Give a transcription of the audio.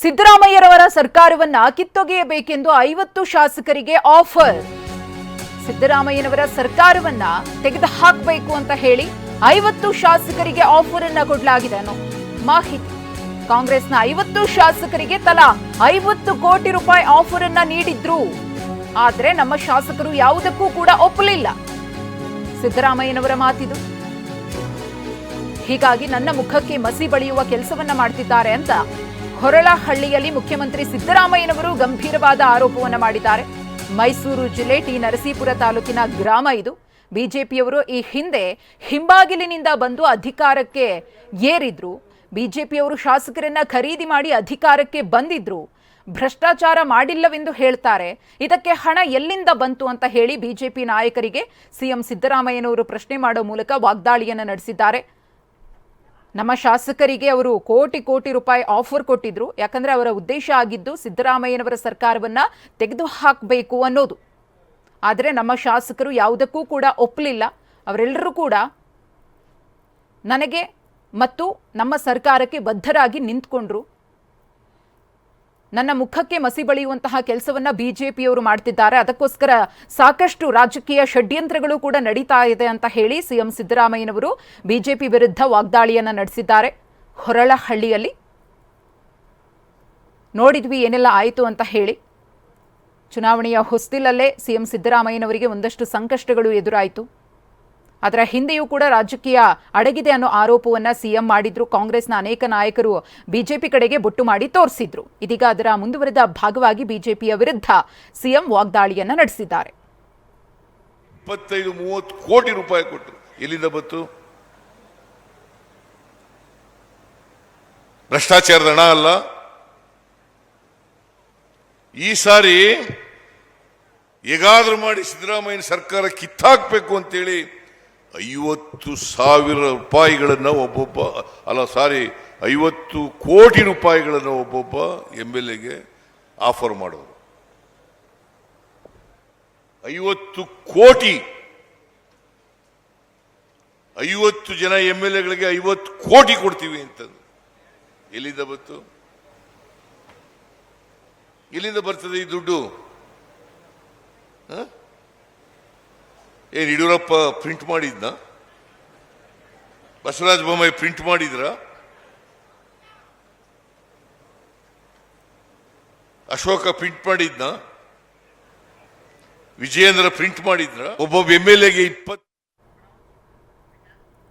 ಸಿದ್ದರಾಮಯ್ಯರವರ ಸರ್ಕಾರವನ್ನ ಕಿತ್ತೊಗೆಯಬೇಕೆಂದು ಐವತ್ತು ಶಾಸಕರಿಗೆ ಆಫರ್. ಸಿದ್ದರಾಮಯ್ಯನವರ ಸರ್ಕಾರವನ್ನ ತೆಗೆದುಹಾಕಬೇಕು ಅಂತ ಹೇಳಿ ಐವತ್ತು ಶಾಸಕರಿಗೆ ಆಫರ್ ಅನ್ನ ಕೊಡಲಾಗಿದೆ ಅನ್ನೋ ಮಾಹಿತಿ. ಕಾಂಗ್ರೆಸ್ನ ಐವತ್ತು ಶಾಸಕರಿಗೆ ತಲಾ ಐವತ್ತು ಕೋಟಿ ರೂಪಾಯಿ ಆಫರ್ ಅನ್ನ ನೀಡಿದ್ರು. ಆದ್ರೆ ನಮ್ಮ ಶಾಸಕರು ಯಾವುದಕ್ಕೂ ಕೂಡ ಒಪ್ಪಲಿಲ್ಲ. ಸಿದ್ದರಾಮಯ್ಯನವರ ಮಾತಿದು. ಹೀಗಾಗಿ ನನ್ನ ಮುಖಕ್ಕೆ ಮಸಿ ಬಳಿಯುವ ಕೆಲಸವನ್ನ ಮಾಡ್ತಿದ್ದಾರೆ ಅಂತ ಹೊರಳಹಳ್ಳಿಯಲ್ಲಿ ಮುಖ್ಯಮಂತ್ರಿ ಸಿದ್ದರಾಮಯ್ಯನವರು ಗಂಭೀರವಾದ ಆರೋಪವನ್ನು ಮಾಡಿದ್ದಾರೆ. ಮೈಸೂರು ಜಿಲ್ಲೆ ಟಿ ನರಸೀಪುರ ತಾಲೂಕಿನ ಗ್ರಾಮ ಇದು. ಬಿಜೆಪಿಯವರು ಈ ಹಿಂದೆ ಹಿಂಬಾಗಿಲಿನಿಂದ ಬಂದು ಅಧಿಕಾರಕ್ಕೆ ಏರಿದ್ರು. ಬಿಜೆಪಿಯವರು ಶಾಸಕರನ್ನ ಖರೀದಿ ಮಾಡಿ ಅಧಿಕಾರಕ್ಕೆ ಬಂದಿದ್ರು. ಭ್ರಷ್ಟಾಚಾರ ಮಾಡಿಲ್ಲವೆಂದು ಹೇಳ್ತಾರೆ. ಇದಕ್ಕೆ ಹಣ ಎಲ್ಲಿಂದ ಬಂತು ಅಂತ ಹೇಳಿ ಬಿಜೆಪಿ ನಾಯಕರಿಗೆ ಸಿಎಂ ಸಿದ್ದರಾಮಯ್ಯನವರು ಪ್ರಶ್ನೆ ಮಾಡೋ ಮೂಲಕ ವಾಗ್ದಾಳಿಯನ್ನು ನಡೆಸಿದ್ದಾರೆ. ನಮ್ಮ ಶಾಸಕರಿಗೆ ಅವರು ಕೋಟಿ ಕೋಟಿ ರೂಪಾಯಿ ಆಫರ್ ಕೊಟ್ಟಿದ್ರು. ಯಾಕಂದ್ರೆ ಅವರ ಉದ್ದೇಶ ಆಗಿದ್ದು ಸಿದ್ದರಾಮಯ್ಯನವರ ಸರ್ಕಾರವನ್ನ ತೆಗೆದು ಹಾಕಬೇಕು ಅನ್ನೋದು. ಆದರೆ ನಮ್ಮ ಶಾಸಕರು ಯಾವುದಕ್ಕೂ ಕೂಡ ಒಪ್ಪಲಿಲ್ಲ. ಅವರೆಲ್ಲರೂ ಕೂಡ ನನಗೆ ಮತ್ತು ನಮ್ಮ ಸರ್ಕಾರಕ್ಕೆ ಬದ್ಧರಾಗಿ ನಿಂತ್ಕೊಂಡ್ರು. ನನ್ನ ಮುಖಕ್ಕೆ ಮಸಿ ಬಳಿಯುವಂತಹ ಕೆಲಸವನ್ನ ಬಿಜೆಪಿಯವರು ಮಾಡ್ತಿದ್ದಾರೆ. ಅದಕ್ಕೋಸ್ಕರ ಸಾಕಷ್ಟು ರಾಜಕೀಯ ಷಡ್ಯಂತ್ರಗಳು ಕೂಡ ನಡೀತಾ ಇದೆ ಅಂತ ಹೇಳಿ ಸಿಎಂ ಸಿದ್ದರಾಮಯ್ಯನವರು ಬಿಜೆಪಿ ವಿರುದ್ಧ ವಾಗ್ದಾಳಿಯನ್ನ ನಡೆಸಿದ್ದಾರೆ. ಹೊರಳಹಳ್ಳಿಯಲ್ಲಿ ನೋಡಿದ್ವಿ ಏನೆಲ್ಲ ಆಯಿತು ಅಂತ ಹೇಳಿ. ಚುನಾವಣೆಯ ಹೊಸ್ತಿಲಲ್ಲೇ ಸಿಎಂ ಸಿದ್ದರಾಮಯ್ಯನವರಿಗೆ ಒಂದಷ್ಟು ಸಂಕಷ್ಟಗಳು ಎದುರಾಯಿತು. ಅದರ ಹಿಂದೆಯೂ ಕೂಡ ರಾಜಕೀಯ ಅಡಗಿದೆ ಅನ್ನೋ ಆರೋಪವನ್ನ ಸಿಎಂ ಮಾಡಿದ್ರು. ಕಾಂಗ್ರೆಸ್ನ ಅನೇಕ ನಾಯಕರು ಬಿಜೆಪಿ ಕಡೆಗೆ ಬೊಟ್ಟು ಮಾಡಿ ತೋರಿಸಿದ್ರು. ಇದೀಗ ಅದರ ಮುಂದುವರೆದ ಭಾಗವಾಗಿ ಬಿಜೆಪಿಯ ವಿರುದ್ಧ ಸಿಎಂ ವಾಗ್ದಾಳಿಯನ್ನ ನಡೆಸಿದ್ದಾರೆ. ಇಪ್ಪತ್ತೈದು, ಮೂವತ್ತು ಕೋಟಿ ರೂಪಾಯಿ ಕೊಟ್ಟರು ಎಲ್ಲಿಂದ ಬಂತು? ಭ್ರಷ್ಟಾಚಾರದ ಹಣ ಅಲ್ಲ. ಈ ಸಾರಿ ಹೇಗಾದ್ರೂ ಮಾಡಿ ಸಿದ್ದರಾಮಯ್ಯ ಸರ್ಕಾರ ಕಿತ್ತಾಕ್ಬೇಕು ಅಂತೇಳಿ ಐವತ್ತು ಸಾವಿರ ರೂಪಾಯಿಗಳನ್ನು ಒಬ್ಬೊಬ್ಬ, ಅಲ್ಲ, ಸಾರಿ, ಐವತ್ತು ಕೋಟಿ ರೂಪಾಯಿಗಳನ್ನು ಒಬ್ಬೊಬ್ಬ ಎಂ ಎಲ್ ಎಗೆ ಆಫರ್ ಮಾಡೋರು. ಐವತ್ತು ಕೋಟಿ. ಐವತ್ತು ಜನ ಎಂ ಎಲ್ ಎಗಳಿಗೆ ಐವತ್ತು ಕೋಟಿ ಕೊಡ್ತೀವಿ ಅಂತಂದು. ಎಲ್ಲಿಂದ ಬಂತು? ಎಲ್ಲಿಂದ ಬರ್ತದೆ ಈ ದುಡ್ಡು? ಹ? ಏನ್ ಯಡಿಯೂರಪ್ಪ ಪ್ರಿಂಟ್ ಮಾಡಿದ್ನ? ಬಸವರಾಜ ಬೊಮ್ಮಾಯಿ ಪ್ರಿಂಟ್ ಮಾಡಿದ್ರ? ಅಶೋಕ ಪ್ರಿಂಟ್ ಮಾಡಿದ್ನ? ವಿಜಯೇಂದ್ರ ಪ್ರಿಂಟ್ ಮಾಡಿದ್ರ? ಒಬ್ಬೊಬ್ಬ ಎಂ ಎಲ್ ಎಗೆ ಇಪ್ಪತ್ತು